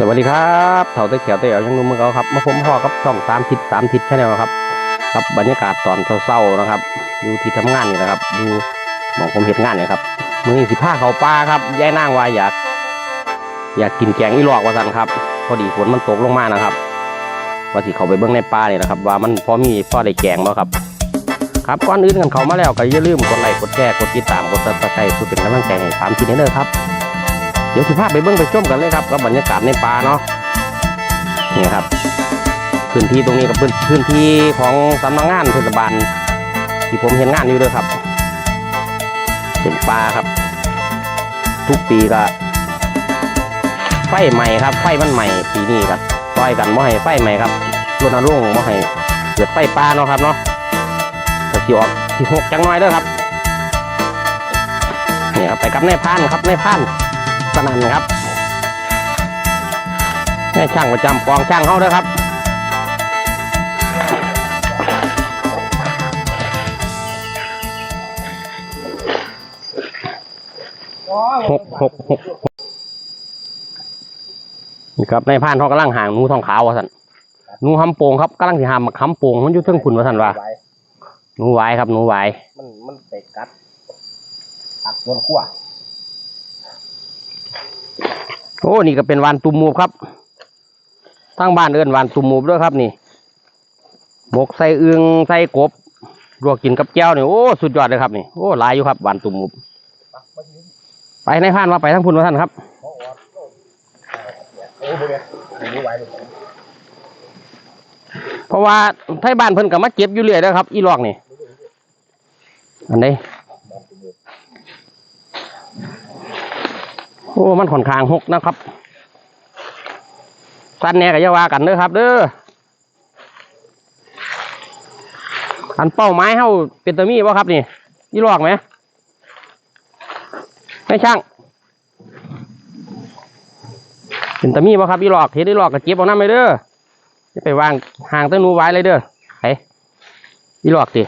สวัสดีครับเถาตะเขียวตะเขียวยังนุ่มมือเขาครับมาพบพ่อครับช่องสามทิศสามทิศแชนแนลครับครับบรรยากาศตอนเศร้าๆนะครับอยู่ที่ทำงานนี่นะครับดูมองผมเห็นงานเนี่ยครับมือนี้สิผ้าเขาปลาครับยายนางว่าอยาก อยากกินแกงอีหลอกว่าสันครับพอดีฝนมันตกลงมานะครับ ว่าสิเขาไปเบิ้องในป่าเนี่ยนะครับ ว่ามันพอมีพอได้แกงบ่ครับ ครับก่อนอื่นกันเขามาแล้วก็อย่าลืมกดไลค์กดแชร์กดติดตามกดติดตามเพื่อเป็นกำลังใจให้สามทิศเด้อครับ ดี๋ยวสิพาพไปเบิ้งไปชมกันเลยครับกับบรรยากาศในป่าเนาะนี่ครับ พื้นที่ตรงนี้กับพื้นพื้นที่ของสำนักงานเทศบาลที่ผมเห็นงานอยู่ด้วยครับ เป็นป่าครับ ทุกปีก็ไฟใหม่ครับ ไฟมันใหม่ปีนี้ครับต่อยกันม่ให้ไฟใหม่ครับรณรงค์ม่ให้เกิดไฟป่าเนาะครับเนาะก็สิออกที่หกจังน้อยเด้อครับนี่ครับไปกับนายพานครับนายพาน สนั่นครับแม่ช่างประจำกองช่างเขาเด้อครับหกหกหกนี่ครับในพานเขากำลังห่างนูทองขาววะสันนูหำโป่งครับกำลังสิหามหำโป่งมันอยู่เทิงขุนวะสันว่าหนูไหวครับหนูไหวมันมันไปกัดกัดส่วนขั้ว โอ้ นี่ก็เป็นวานตุ่มมูบครับทั้งบ้านเอื้อนวานตุ่มมูบด้วยครับนี่หมกใส่อึงใส่กบลวกกินกับแก้วนี่โอ้สุดยอดเลยครับนี่โอ้หลายอยู่ครับวานตุ่มมูบไปในพานว่าไปทั้งพุ่นวะท่านครับเพราะว่าไทยบ้านเพิ่นก็มาเก็บอยู่เรื่อยนะครับ อีลอกนี่อันนี้ โอ้ มันค่อนข้างหกนะครับ สั้นแน่ก็อย่าวากันเด้อครับ เด้ออันเป้าไม้เฮาเป็นตะมีบ่ครับนี่อีลอกไหมไม่ช่าง เป็นตะมีบ่ครับอีลอกเฮ็ดอีลอกก็เก็บเอาน้ำไปเด้อจะไปวางห่างต้นนูไว้เลยเด้อไอ้อีหลอกสิ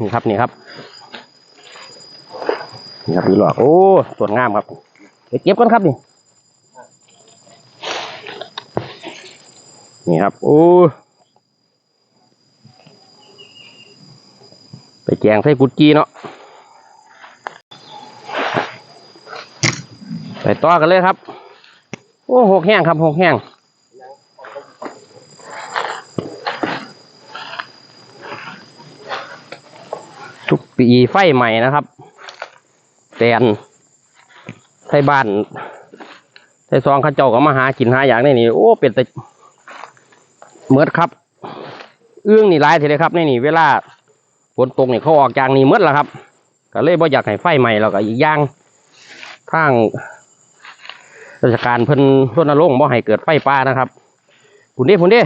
นี่ครับนี่ครับนี่ครับอีหลอกโอ้สวยงามครับ ไปเก็บกันครับนี่นี่ครับโอ้ไปแกงใส่กุดจีเนาะไปต่อกันเลยครับ โอ้หกแห้งครับหกแห้งทุกปีไฟใหม่นะครับแตน ไทยบ้านไทยซองเข้าเจ้าก็มาหากินหาอย่างนี้นี่โอ้เป็นแต่เมือดครับเอื้องนี่ร้ายทีเลยครับนี่นี่เวลาฝนตกนี่เขาออกจากนี่เมืดแล้วครับก็เลยบ่อยากให้ไฟใหม่แล้วก็อีกอย่างทางราชการเพิ่นรณรงค์บ่ให้เกิดไฟป่านะครับพุ่นเด้พุ่นเด้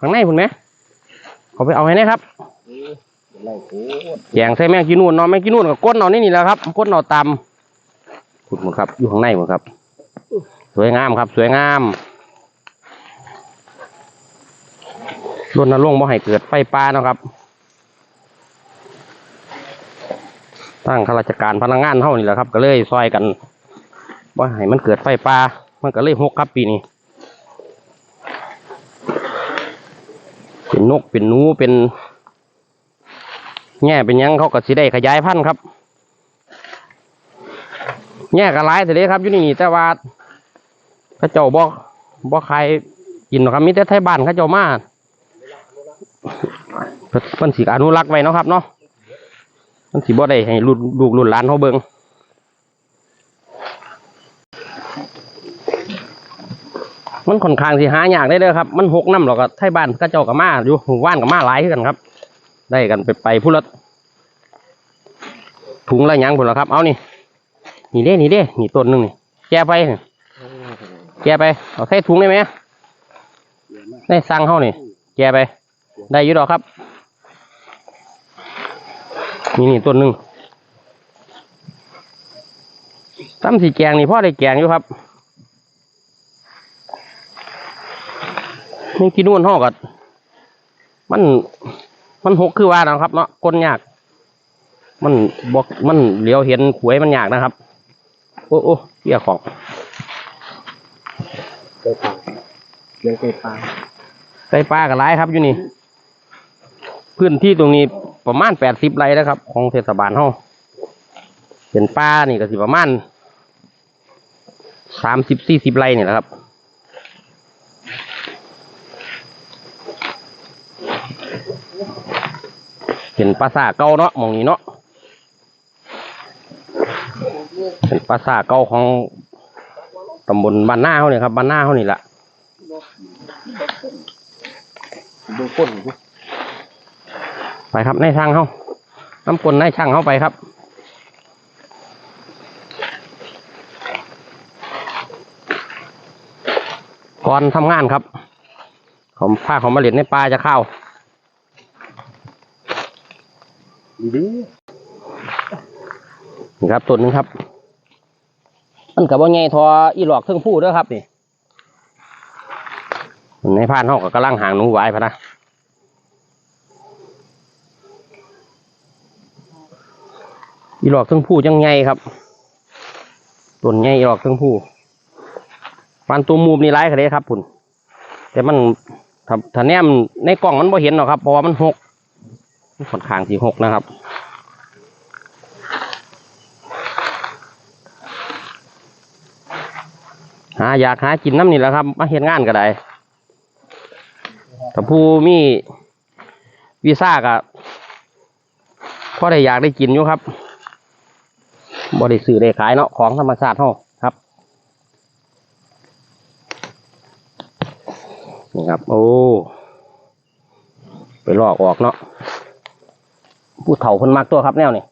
ข้างในพุ่นไหมเขาไปเอาให้แนะครับไล่โอ้แยงใส่แมงกินนูนเนาะแมงกินนูนกับก้นเนาะนี่นี่แหละครับก้นเนาะตำุดหมดครับ อยู่ข้างในหมดครับ สวยงามครับ สวยงามรณรงค์บ่ให้เกิดไฟป่าเนาะครับ ตั้งข้าราชการพนักงานเท่านี่แหละครับ ก็เลยซอยกันว่าให้มันเกิดไฟป่ามันก็เลยหกครับปีนี้เป็นนกเป็นนูเป็นแง่เป็นยังเขาก็สิได้ขยายพันธุ์ครับ แง่ก็หลายแต่เลยครับอยู่นี่แต่ว่าเขาเจ้าบ่บ่ใครกินหรอกครับมีแต่ไทยบ้านเขาเจ้ามาเพิ่นเพิ่นสิอนุรักษ์ไว้เนาะครับเนาะมันสิบ่ได้ให้ลูกลูกรุ่นหลานเขาเบิงมันค่อนข้างสิหายากได้เลยครับ มันหกน้ำหรอกไทยบ้านเขาเจ้าก็มาอยู่หมู่บ้านก็มาหลายกันครับ ได้กันไปไปพูดละถุงละยังพุ่นละครับ เอานี่ นี่เด้นี่เด้นี่ต้นหนึงนี่แกไปแกไปเอาใส่ถุงได้ไหมได้สั่งเฮานี่แกไป ได้อยู่ดอกครับ นี่นี่ต้นหนึ่งตั้มสีแกงนี่พ่อได้แกงอยู่ครับนี่กินนู่นห่อกัดมันมันหกคือว่านะครับ เนาะก้นยาก มันบอกมันเหลียวเห็นหวยมันยากนะครับโอ้โอ้เกี่ยของไปทางเลี้ยงไก่ปลาไก่ปลากับหลายครับอยู่นี่ พื้นที่ตรงนี้ประมาณแปดสิบไร่นะครับ ของเทศบาลเฮาเป็นป่านี่ก็สิประมาณสามสิบสี่สิบไร่นี่แหละครับ เป็นปราสาทเก่าเนาะหมองนี้เนาะ เป็นปราสาทเก่าของตำบลบ้านหน้าเขาเนี่ยครับบ้านหน้าเขานี่แหละดูก้นดูไปครับในช่างเขาน้ำกลนในช่างเขาไปครับก่อนทำงานครับผมพาเขามาเล่นในป่าจะเข้าดีนี่ครับตัวหนึงครับ มันกับว่าไงทออีหลอกเครื่องพูดด้วยครับนี่ในพานห้องก็กำลังหางหนูไว้พะนะอีหลอกเครื่องพูดยังไงครับต้นไงอีหลอกเครื่องพูฟันตัวมูมนี่ร้ายขนาดนี้ครับคุณแต่มันถ้าถ้าแนมในกล่องมันบ่เห็นหรอกครับเพราะว่ามันหกมันค่อนข้างสีหกนะครับ หาอยากหากินน้ำนี่แหละครับ มาเฮ็ดงานก็ได้ถ้าผู้มีวีซ่าก็พอได้อยากได้กินอยู่ครับบ่ได้ซื้อได้ขายเนาะของธรรมชาติเฮาครับนี่ครับ โอ้ ไปลอกออกเนาะผู้เฒ่าเพิ่นมักตัวครับแนวนี่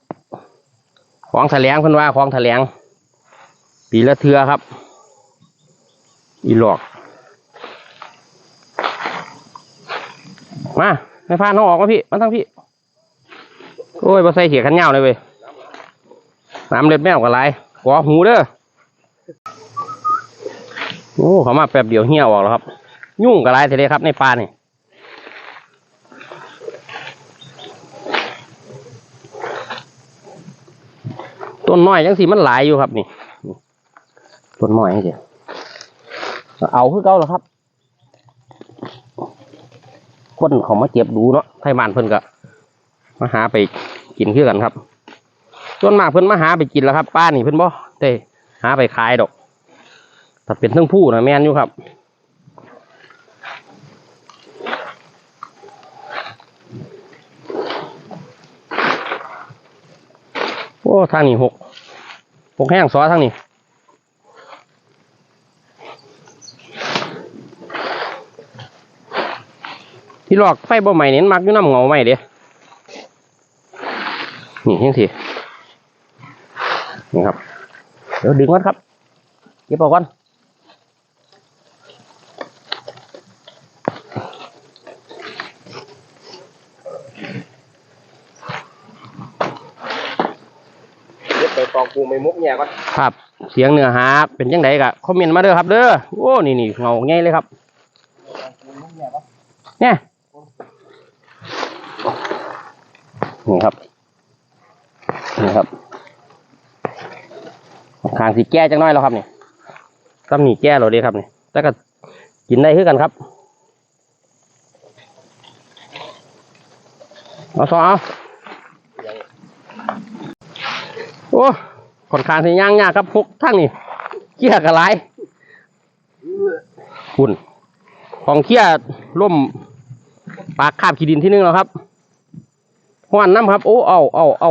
ของแถลงเพิ่นว่าของแถลงปีละเทือครับ อีหลอก มาไม่พาน้องออกมาพี่ มาทั้งพี่ โอ้ยมาใส่เขียขันยาวเลยเว้ยน้ำเล็ดแมวกับไรกอหูเด้อ โอ้เขามาแป๊บเดียวเหี่ยวออกแล้วครับ ยุ่งกับไรเทเลครับในป่านี่ต้นน้อยจังสีมันหลายอยู่ครับนี่ต้นน้อยจังสิ เอาคือเก่าแล้วครับ คนเขามาเก็บดูเนาะไทยบ้านเพิ่นก็มาหาไปกินคือกันครับ ส่วนมากเพิ่นมาหาไปกินแล้วครับ ป้านี่เพิ่นบ่ได้หาไปขายดอกถ้าเป็นทั้งผู้นะแม่นอยู่ครับโอ้ทางนี้หกหกแห้งซอทางนี้ ที่หลอกไฟบ่ใหม่เน้นมักอยู่น้ำเงาใหม่เด้นี่ยังสินี่ครับ เดี๋ยวดึงมันครับเก็บออกก่อนเลี้ยงไก่กองปูไม่มุกแย่ก่อนครับเสียงเนื้อหาเป็นยังไงกะคอมเมนต์มาเด้อครับเด้อโอ้นี่นี่เงาง่ายเลยครับมุกแย่ก่อนเนี่ย นี่ครับนี่ครับคางสีแก้จังน้อยแล้วครับนี่ตำหนิแก้เราดีครับนี่แต่ก็กินได้คือกันครับเอาสองเอาโอ้ค่อนขางที่ย่างยากครับพกทั้งนี่เกี้ยกระไรคุณของเกี้ยร่มปากคาบขีดินที่นึงแล้วครับ หวนน้ำครับโอ้เอาเอาเอา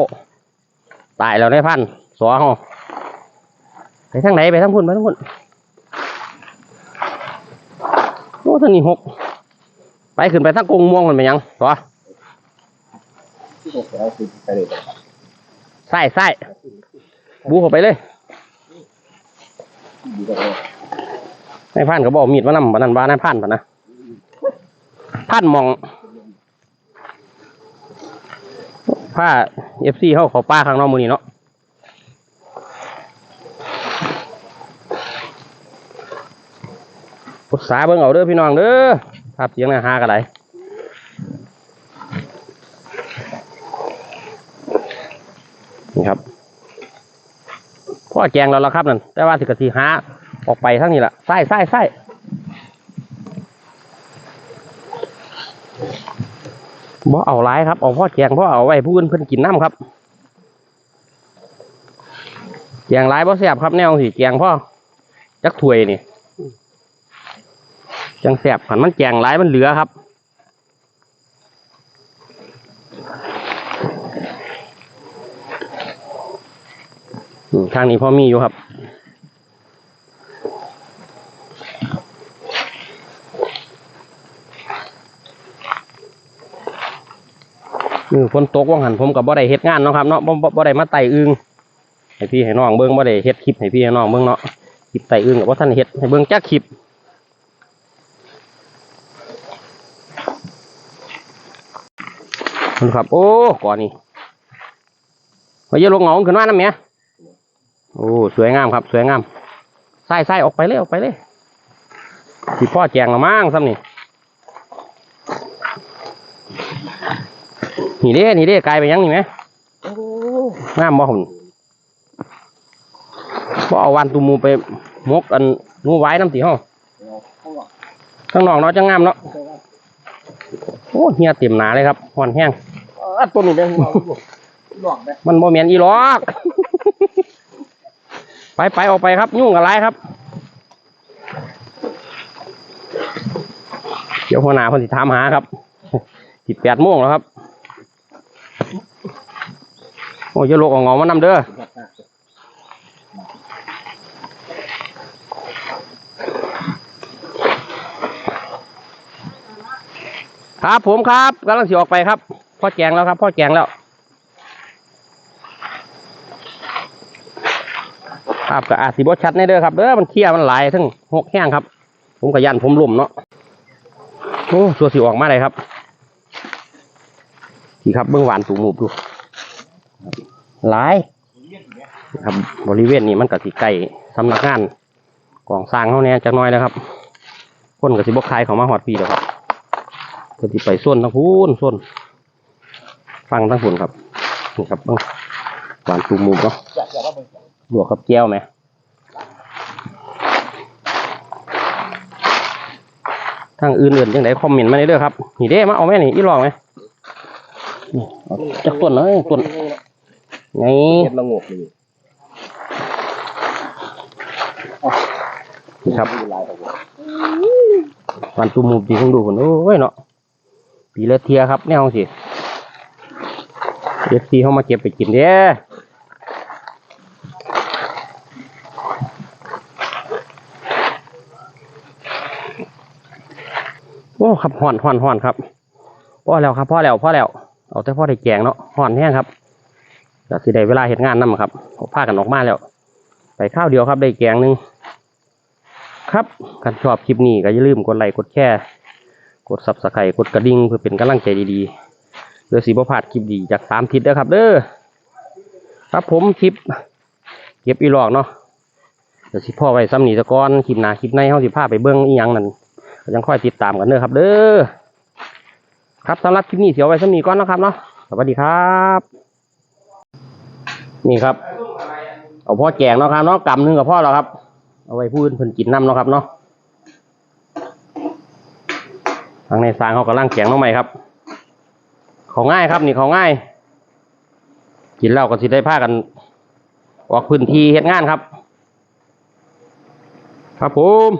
ตายแล้วในพันสวหอไปทางไหนไปทางพุ่นไปทางพุ่นโอ้ทางนี้หกไปขึ้นไปทางกงม่วงมันไปยังตัวใส่ใส่บูเข้าไปเลยดีกว่าเลยนายพันก็บอกมีดมานำบันนันบ้านนายพันปะนะพันมอง ผ้าเอฟซีเขาเขาป้าข้างนอกมือนี่เนาะปรึกษาเบิ่งเอาเด้อพี่น้องเด้อภาพเสียงนะฮากันไรนี่ครับพ่อแจงเราแล้วครับนั่นแต่ว่าสิกะทีหาออกไปทั้งนี้แหละไส้ไส้ไส้ บ่เอาหลายครับเอาพ่อแกงพ่อเอาไว้ผู้อื่นเพิ่นกินน้ำครับแกงหลายบ่แซ่บครับแนวสิแกงพ่อจักถวยนี่จังแซ่บขันมันแกงหลายมันเหลือครับทางนี้พ่อมีอยู่ครับ มือฝนตกว่างหันผมกับบ่ได้เฮ็ดงานเนาะครับเนาะบ่บ่ได้มาไต่อึงให้พี่ให้น้องเบิ่งบ่ได้เฮ็ดคลิปให้พี่ให้น้องเบิ่งเนาะคลิปไต่อึงกับว่าท่านเฮ็ดให้เบิ่งจักคลิปนี่ครับ โอ้ก่อนนี่มาเยอะลงเหงาขึ้นมาน้ำเมียโอ้สวยงามครับ สวยงามใส่ใส่ออกไปเลยออกไปเลยสิพ่อแจงละมั้งซ้ำนี่ นี่เด้นี่เด้กลายไปยังนี่ไหมโอ้งามบ่ผมบ่เอาวันตูมูไปมกอันงูไว้น้ำตีห้องข้างนอกข้างนอกเนาะจังงามเนาะโอ้เฮียเต็มหนาเลยครับหอนแห้งอะต้นนี้ได้หัวหลอกไหมมันบ่แม่นอีหลอกไปไปออกไปครับ ยุ่งกับไรครับ เดี๋ยวหัวหน้าคนสิถามหาครับสิบแปดโมงแล้วครับ โอ้ยอยาโลกอาเงอมานำเด้อครับผมครับกำลังสิออกไปครับพ่อแจงแล้วครับพ่อแจงแล้ว ครับก็อาจสิบชัดในเด้อครับเด้อมันเคลียมันหลายทั้งหกแห้งครับ ผมกับยันผมลุ่มเนาะโอ้ชัวสิออกมาเลยครับที่ครับเบื้องหวานตูหมูบดู หลายครับบริเวณนี้มันก็สิใกล้สำนักงานกองสร้างเขาเนี่ยจะน้อยแล้วครับ คนกับสิบกคายเขามาหอดปีแล้วครับก็ที่ไปส่วนทั้งพูนส่วนฟังทั้งฝุ่นครับนี่ครับบางหวานตูมุมเนาะอก็บวกกับแก้วไหมทางอื่นๆยังไงคอมเมนต์มาได้เด้อครับนี่เด้มาเอาแม่นี่อีหลอกไหมนี่เอาจากต้นเลยต้น ไงเห็ดละงกเลยนี่ครับลายตัวหวานตูมุมดีคงดูคนโอ้ยเนาะปีละเทียครับแนวสิเอฟซีเขามาเก็บไปกินเด้อโอ้ครับห่อนห่อนห่อนครับพ่อแล้วครับพ่อแล้วพ่อแล้ว เอาแต่พ่อได้แกงเนาะห่อนแห้งครับ ก็สิได้เวลาเห็ดงานนํครับเอาผ้ากันออกมาแล้ว ไปข้าวเดียวครับได้แกงหนึ่งครับกันชอบคลิปนี้ก็อย่าลืมกดไลค์กดแชร์กดซับสไครต์กดกระดิ่งเพื่อเป็นกำลังใจดีๆเพื่อสีบ่พลาดคลิปดีจากสามทิศเด้อครับเด้อครับผมคลิป เก็บอีหลอกเนาะเดี๋ยวสิพ่อไว้ซ้ำหนีสะก้อนคลิปหน้าคลิปในเฮาสิพาไปเบิ้องอีหยังนั่นก็ยังค่อยติดตามกันเด้อครับ เด้อครับสำหรับคลิปนี้เสียวไว้สำนีก่อนนะครับเนาะสวัสดีครับ นี่ครับ เอาพ่อแจงเนาะครับเนาะกำหนึงกับพ่อเราครับ เอาไว้พูดเพิ่นกินน้ำเนาะครับเนาะทางในสางเขากำลังแกงน้องใหม่ครับ เขาง่ายครับ นี่เขาง่าย กินแล้วก็สิได้พากันออกพื้นที่เฮ็ดงานครับ ครับผม